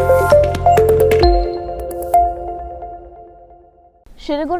ਸ਼੍ਰੀ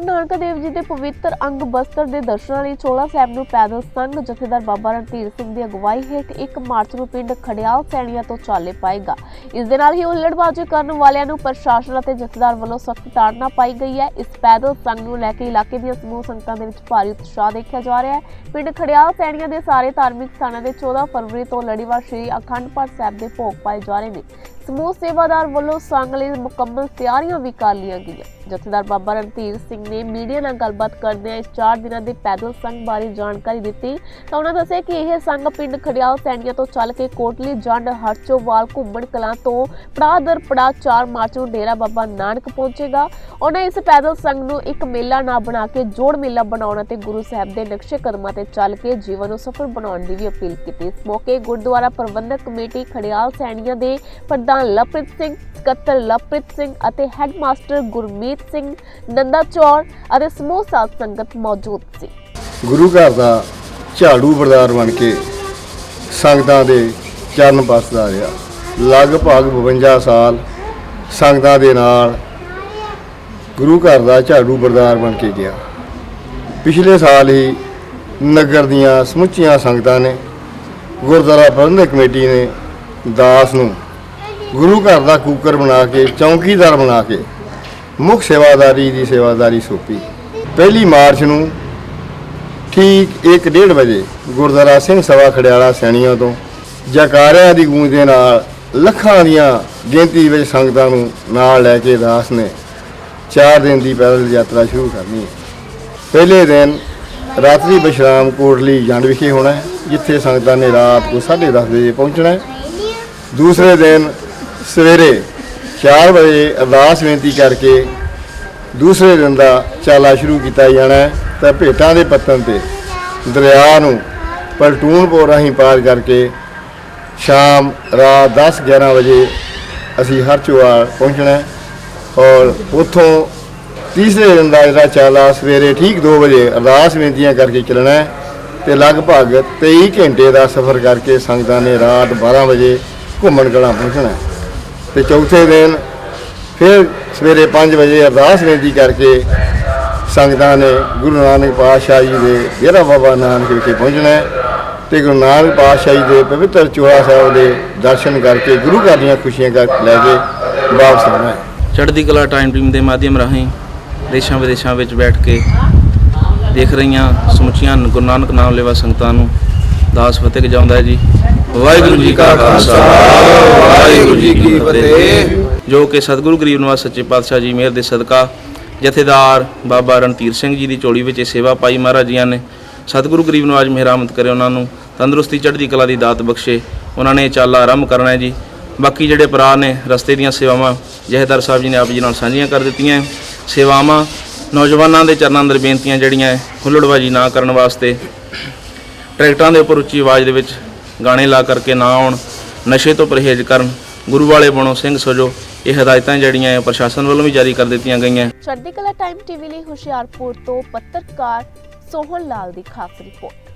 ਗੁਰੂ ਨਾਨਕ ਦੇਵ ਜੀ ਦੇ ਪਵਿੱਤਰ ਅੰਗ ਬਸਤਰ ਦੇ ਦਰਸ਼ਨਾਂ ਲਈ ਚੋਲਾ ਸਾਹਿਬ ਨੂੰ ਪੈਦਲ ਸੰਘ ਜਥੇਦਾਰ ਬਾਬਾ ਰਣਧੀਰ ਸਿੰਘ ਦੀ ਅਗਵਾਈ ਹੇਠ ਇੱਕ ਮਾਰਚ ਨੂੰ ਪਿੰਡ ਖੜਿਆਲ ਸੈਣੀਆਂ ਤੋਂ ਚਾਲੇ ਪਾਏਗਾ। ਇਸ ਦੇ ਨਾਲ ਹੀ ਹੁੱਲੜਬਾਜ਼ੀ ਕਰਨ ਵਾਲਿਆਂ ਨੂੰ ਪ੍ਰਸ਼ਾਸਨ ਅਤੇ ਜਥੇਦਾਰ ਵੱਲੋਂ ਸਖਤ ਤਾੜਨਾ ਪਾਈ ਗਈ ਹੈ। ਇਸ ਪੈਦਲ ਸੰਘ ਨੂੰ ਲੈ ਕੇ ਇਲਾਕੇ ਦੀਆਂ ਸਮੂਹ ਸੰਗਤਾਂ ਦੇ ਵਿੱਚ ਭਾਰੀ ਉਤਸ਼ਾਹ ਦੇਖਿਆ ਜਾ ਰਿਹਾ ਹੈ। ਪਿੰਡ ਖੜਿਆਲ ਸੈਣੀਆਂ ਦੇ ਸਾਰੇ ਧਾਰਮਿਕ ਸਥਾਨਾਂ ਦੇ 14 ਫਰਵਰੀ ਤੋਂ ਲੜੀਵਾਰ ਸ਼੍ਰੀ ਅਖੰਡ ਪਾਠ ਸਾਹਿਬ ਦੇ ਭੋਗ ਪਾਏ ਜਾ ਰਹੇ ਨੇ। ਸਮੂਹ ਸੇਵਾਦਾਰ ਵੱਲੋਂ ਸੰਘ ਲਈ ਮੁਕੰਮਲ ਤਿਆਰੀਆਂ ਵੀ ਕਰ ਲਈਆਂ ਗਈਆਂ। ਜਥੇਦਾਰ ਬਾਬਾ ਰਣਧੀਰ ਸਿੰਘ ਨੇ ਮੀਡੀਆ ਨਾਲ ਗੱਲਬਾਤ ਕਰਦਿਆਂ ਇਸ 4 ਦਿਨਾਂ ਦੇ ਪੈਦਲ ਸੰਘ ਬਾਰੇ ਜਾਣਕਾਰੀ ਦਿੱਤੀ। ਤਾਂ ਉਹਨਾਂ ਦੱਸਿਆ ਕਿ ਇਹ ਸੰਘ ਪਿੰਡ ਖੜਿਆਲ ਸੈਣੀਆਂ ਤੋਂ ਚੱਲ ਕੇ ਕੋਟਲੀ, ਜੰਡ ਹਰਚੋਵਾਲ ਘੁੰਮਣ ਕਲਾਂ ਤੋਂ ਪੜਾਅ ਦਰ ਪੜਾਅ 4 ਮਾਰਚ ਨੂੰ ਡੇਰਾ ਬਾਬਾ ਨਾਨਕ ਪਹੁੰਚੇਗਾ। ਉਹਨਾਂ ਇਸ ਪੈਦਲ ਸੰਘ ਨੂੰ ਇੱਕ ਮੇਲਾ ਨਾ ਬਣਾ ਕੇ ਜੋੜ ਮੇਲਾ ਬਣਾਉਣ ਅਤੇ ਗੁਰੂ ਸਾਹਿਬ ਦੇ ਨਕਸ਼ੇ ਕਦਮਾਂ ਤੇ ਚੱਲ ਕੇ ਜੀਵਨ ਨੂੰ ਸਫਲ ਬਣਾਉਣ ਦੀ ਵੀ ਅਪੀਲ ਕੀਤੀ। ਇਸ ਮੌਕੇ ਗੁਰਦੁਆਰਾ ਪ੍ਰਬੰਧਕ ਕਮੇਟੀ ਖੜਿਆਲ ਸੈਣੀਆਂ ਦੇ ਪ੍ਰਧਾਨ ਲਵਪ੍ਰੀਤ ਸਿੰਘ, ਸਕੱਤਰ ਲਵਪ੍ਰੀਤ ਸਿੰਘ ਅਤੇ ਹੈੱਡਮਾਸਟਰ ਗੁਰਮੀਤ ਸਿੰਘ ਨੰਦਾ ਚੌਰ ਅਤੇ ਸਮੂਹ ਸਾਧ ਸੰਗਤ ਮੌਜੂਦ ਸੀ। ਗੁਰੂ ਘਰ ਦਾ ਝਾੜੂ ਬਰਦਾਰ ਬਣ ਕੇ ਸੰਗਤਾਂ ਦੇ ਚਰਨ ਪਰਸਦਾ ਰਿਹਾ। ਲਗਭਗ 52 ਸਾਲ ਸੰਗਤਾਂ ਦੇ ਨਾਲ ਗੁਰੂ ਘਰ ਦਾ ਝਾੜੂ ਬਰਦਾਰ ਬਣ ਕੇ ਗਿਆ। ਪਿਛਲੇ ਸਾਲ ਹੀ ਨਗਰ ਦੀਆਂ ਸਮੁੱਚੀਆਂ ਸੰਗਤਾਂ ਨੇ ਗੁਰਦੁਆਰਾ ਪ੍ਰਬੰਧਕ ਕਮੇਟੀ ਨੇ ਦਾਸ ਨੂੰ ਗੁਰੂ ਘਰ ਦਾ ਕੂਕਰ ਬਣਾ ਕੇ, ਚੌਂਕੀਦਾਰ ਬਣਾ ਕੇ, ਮੁੱਖ ਸੇਵਾਦਾਰੀ ਦੀ ਸੇਵਾਦਾਰੀ ਸੌਂਪੀ। ਪਹਿਲੀ ਮਾਰਚ ਨੂੰ ਠੀਕ 1:30 ਵਜੇ ਗੁਰਦੁਆਰਾ ਸਿੰਘ ਸਭਾ ਖੜਿਆਲਾ ਸੈਣੀਆਂ ਤੋਂ ਜਕਾਰਿਆਂ ਦੀ ਗੂੰਜ ਦੇ ਨਾਲ ਲੱਖਾਂ ਦੀਆਂ ਗਿਣਤੀ ਵਿੱਚ ਸੰਗਤਾਂ ਨੂੰ ਨਾਲ ਲੈ ਕੇ ਦਾਸ ਨੇ 4 ਦਿਨ ਦੀ ਪੈਦਲ ਯਾਤਰਾ ਸ਼ੁਰੂ ਕਰਨੀ ਹੈ। ਪਹਿਲੇ ਦਿਨ ਰਾਤਰੀ ਵਿਸ਼ਰਾਮ ਕੋਟਲੀ ਜੰਡ ਵਿਖੇ ਹੋਣਾ ਹੈ, ਜਿੱਥੇ ਸੰਗਤਾਂ ਨੇ ਰਾਤ ਨੂੰ 10:30 ਵਜੇ ਪਹੁੰਚਣਾ ਹੈ। ਦੂਸਰੇ ਦਿਨ ਸਵੇਰੇ 4 ਵਜੇ ਅਰਦਾਸ ਬੇਨਤੀ ਕਰਕੇ ਦੂਸਰੇ ਦਿਨ ਦਾ ਚਾਲਾ ਸ਼ੁਰੂ ਕੀਤਾ ਜਾਣਾ ਹੈ। ਤਾਂ ਭੇਟਾਂ ਦੇ ਪੱਤਨ ਤੇ ਦਰਿਆ ਨੂੰ ਪਲਟੂਨਪੁਰ ਰਾਹੀਂ ਪਾਰ ਕਰਕੇ ਸ਼ਾਮ ਰਾਤ 10 11 ਵਜੇ ਅਸੀਂ ਹਰਚੁਆਲ ਪਹੁੰਚਣਾ ਹੈ। ਔਰ ਉੱਥੋਂ ਤੀਸਰੇ ਦਿਨ ਦਾ ਜਿਹੜਾ ਚਾਲਾ ਸਵੇਰੇ ਠੀਕ 2 ਵਜੇ ਅਰਦਾਸ ਬੇਨਤੀਆਂ ਕਰਕੇ ਚੱਲਣਾ ਹੈ ਤੇ ਲਗਭਗ 23 ਘੰਟੇ ਦਾ ਸਫ਼ਰ ਕਰਕੇ ਸੰਗਤਾਂ ਨੇ ਰਾਤ 12 ਵਜੇ ਘੁੰਮਣ ਕਲਾਂ ਪਹੁੰਚਣਾ ਹੈ। ਤੇ ਚੌਥੇ ਦਿਨ ਫਿਰ ਸਵੇਰੇ 5 ਵਜੇ ਅਰਦਾਸ ਬੇਨਤੀ ਕਰਕੇ ਸੰਗਤਾਂ ਨੇ ਗੁਰੂ ਨਾਨਕ ਪਾਤਸ਼ਾਹ ਜੀ ਦੇ ਡੇਰਾ ਬਾਬਾ ਨਾਨਕ ਵਿਖੇ ਪਹੁੰਚਣਾ ਹੈ ਤੇ ਗੁਰੂ ਨਾਨਕ ਪਾਤਸ਼ਾਹ ਜੀ ਦੇ ਪਵਿੱਤਰ ਚੋਲਾ ਸਾਹਿਬ ਦੇ ਦਰਸ਼ਨ ਕਰਕੇ ਗੁਰੂ ਘਰ ਦੀਆਂ ਖੁਸ਼ੀਆਂ ਕਰ ਲੈ ਕੇ ਵਾਪਸ ਆਉਣਾ ਹੈ। ਚੜ੍ਹਦੀ ਕਲਾ ਟਾਈਮ ਟੀਮ ਦੇ ਮਾਧਿਅਮ ਰਾਹੀਂ ਦੇਸ਼ਾਂ ਵਿਦੇਸ਼ਾਂ ਵਿੱਚ ਬੈਠ ਕੇ ਦੇਖ ਰਹੀਆਂ ਸਮੁੱਚੀਆਂ ਗੁਰੂ ਨਾਨਕ ਨਾਮ ਲੈਵਾ ਸੰਗਤਾਂ ਨੂੰ ਦਾਸ ਫਤਿਹ ਗਜਾਉਂਦਾ ਹੈ ਜੀ। ਵਾਹਿਗੁਰੂ ਜੀ ਕਾ ਖਾਲਸਾ, ਵਾਹਿਗੁਰੂ ਜੀ ਕੀ ਫਤਿਹ। ਜੋ ਕਿ ਸਤਿਗੁਰੂ ਗਰੀਬ ਨਿਵਾਸ ਸੱਚੇ ਪਾਤਸ਼ਾਹ ਜੀ ਮਿਹਰ ਦੇ ਸਦਕਾ ਜਥੇਦਾਰ ਬਾਬਾ ਰਣਧੀਰ ਸਿੰਘ ਜੀ ਦੀ ਝੋਲੀ ਵਿੱਚ ਇਹ ਸੇਵਾ ਪਾਈ ਮਹਾਰਾਜ ਜੀਆਂ ਨੇ। ਸਤਿਗੁਰੂ ਗਰੀਬ ਨਿਵਾਜ਼ ਮਿਹਰਾਮਤ ਕਰੇ ਉਹਨਾਂ ਨੂੰ, ਤੰਦਰੁਸਤੀ, ਚੜ੍ਹਦੀ ਕਲਾ ਦੀ ਦਾਤ ਬਖਸ਼ੇ। ਉਹਨਾਂ ਨੇ ਚਾਲਾ ਆਰੰਭ ਕਰਨਾ ਹੈ ਜੀ। ਬਾਕੀ ਜਿਹੜੇ ਭਰਾ ਨੇ ਰਸਤੇ ਦੀਆਂ ਸੇਵਾਵਾਂ ਜਹੇਦਾਰ ਸਾਹਿਬ ਜੀ ਨੇ ਆਪ ਜੀ ਨਾਲ ਸਾਂਝੀਆਂ ਕਰ ਦਿੱਤੀਆਂ ਸੇਵਾਵਾਂ ਨੌਜਵਾਨਾਂ ਦੇ ਚਰਨਾਂ ਅੰਦਰ ਬੇਨਤੀਆਂ ਜਿਹੜੀਆਂ ਹੈ, ਨਾ ਕਰਨ ਵਾਸਤੇ ਟਰੈਕਟਰਾਂ ਦੇ ਉੱਪਰ ਉੱਚੀ ਆਵਾਜ਼ ਦੇ ਵਿੱਚ ਗਾਣੇ ਲਾ ਕਰਕੇ ਨਾ ਆਉਣ ਨਸ਼ੇ ਤੋਂ ਪਰਹੇਜ਼ ਕਰਨ ਗੁਰੂ ਵਾਲੇ ਬਣੋ ਸਿੰਘ ਸਜੋ ਇਹ ਹਦਾਇਤਾਂ ਜਿਹੜੀਆਂ ਪ੍ਰਸ਼ਾਸਨ ਵੱਲੋਂ ਵੀ ਜਾਰੀ ਕਰ ਦਿੱਤੀਆਂ ਗਈਆਂ ਚੜ੍ਹਦੀ ਕਲਾ ਟਾਈਮ ਟੀਵੀ ਲਈ ਹੁਸ਼ਿਆਰਪੁਰ ਤੋਂ ਪੱਤਰਕਾਰ ਸੋਹਣ ਲਾਲ ਦੀ ਖਾਸ ਰਿਪੋਰਟ।